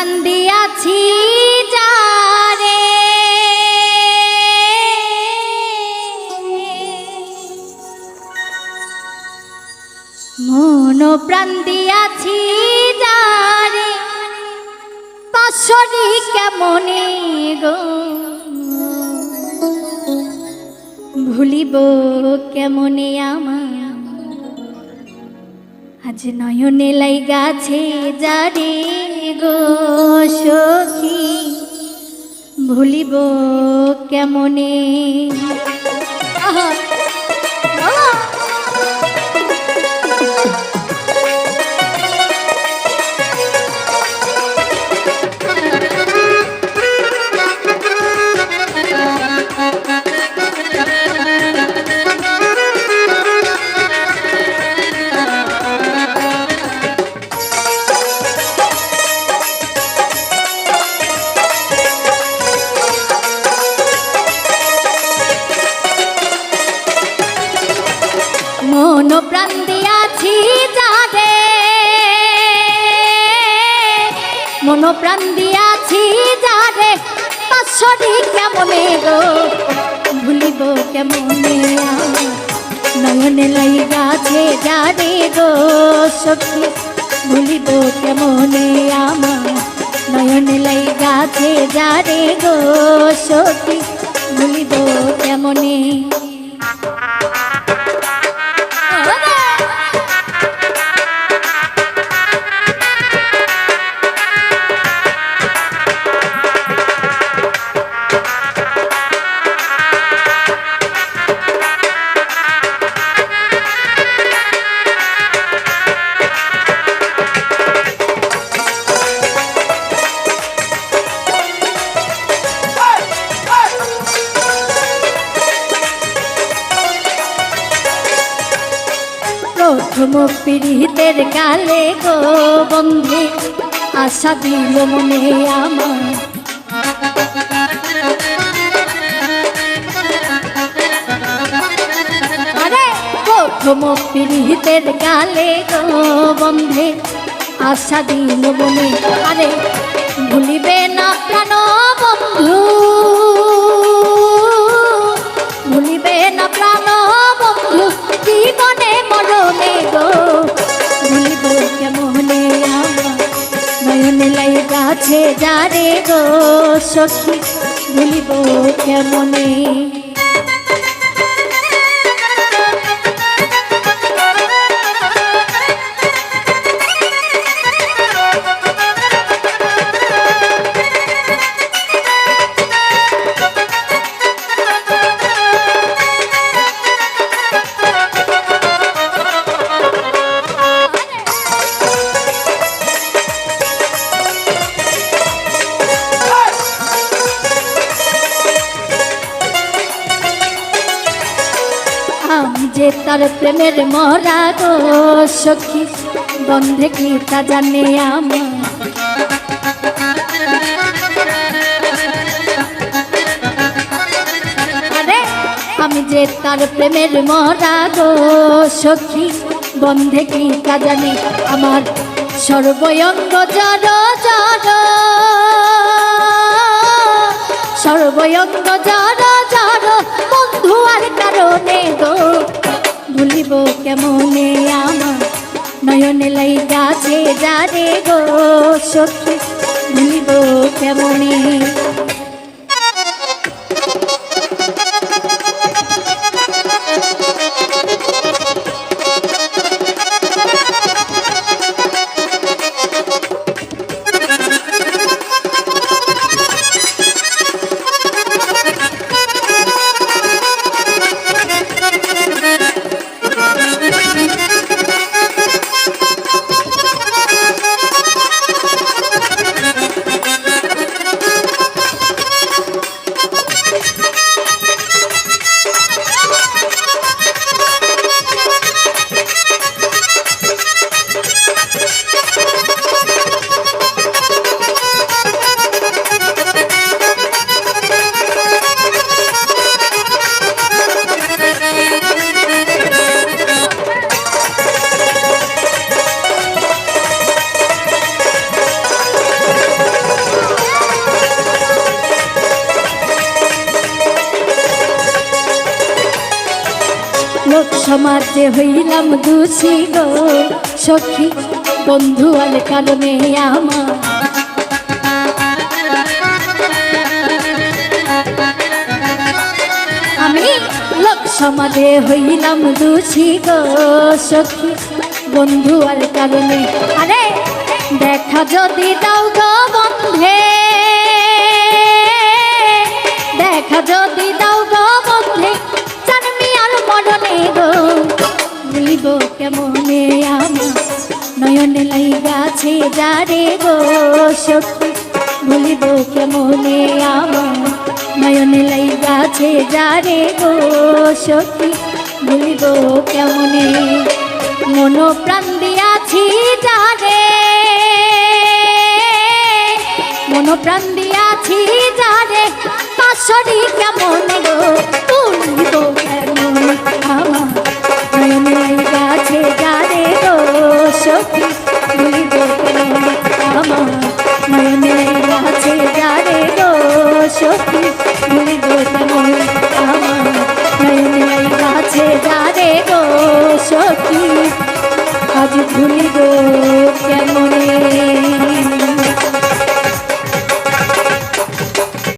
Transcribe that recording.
প্রাণ দিয়াছি যারে। মন প্রাণ দিয়াছি যারে। পাশরি কেমনে গো? ভুলিব কেমনে আমার? আজ নয়নে লাই গাছে যারে। গো সখী ভুলিব কেমনে? আহা, মন প্রাণ দিয়াছি যারে পাশরি কেমনে গো? ভুলিব কেমনে নয়নে লাই গাছে যারে গো? সখী, ভুলিব কেমনে আমার? নয়নে লাই গাছে যারে গো? সখী, ভুলিব কেমনে? প্রথম পীড়িতের গালে গো বন্ধে, আশা দিল মনে আমার। প্রথম পীড়িতের গালে গো বন্ধে, আশা দিল মনে। আরে ভুলিবে না প্রাণ বন্ধু, ভুলিবে না প্রাণ বন্ধু, জীবনে মরণে যারে গো সখী ভুলিব কেমনে? তার প্রেমের মরা গো সখী, বন্ধে কি তা জানে আমার? আমি যে তার প্রেমের মরা গো সখী, বন্ধে কি তা জানে আমার? সর্বয়ঙ্গ জড় জড়। সর্বয়ঙ্গ জড় জড়। বন্ধু আর কারণে গো কেমনে আমার নয়নে লাই গাছে যারে গো সখী ভুলিব কেমনে? সমাজে হইলাম দোষী গো। সখী, বন্ধু আর কারণে আমার। আমি লোক সমাজে হইলাম দোষী গো। সখী, বন্ধু আর কারণে। আরে, দেখা যদি দাও গো বন্ধে। লাইগাছে যারে গো সখী ভুলিব কেমনে আমার? নয়নে লাইগাছে যারে গো সখী ভুলিব কেমনে? মন প্রাণ দিয়াছি যারে মন প্রাণ দিয়াছি যারে পাশরি কেমন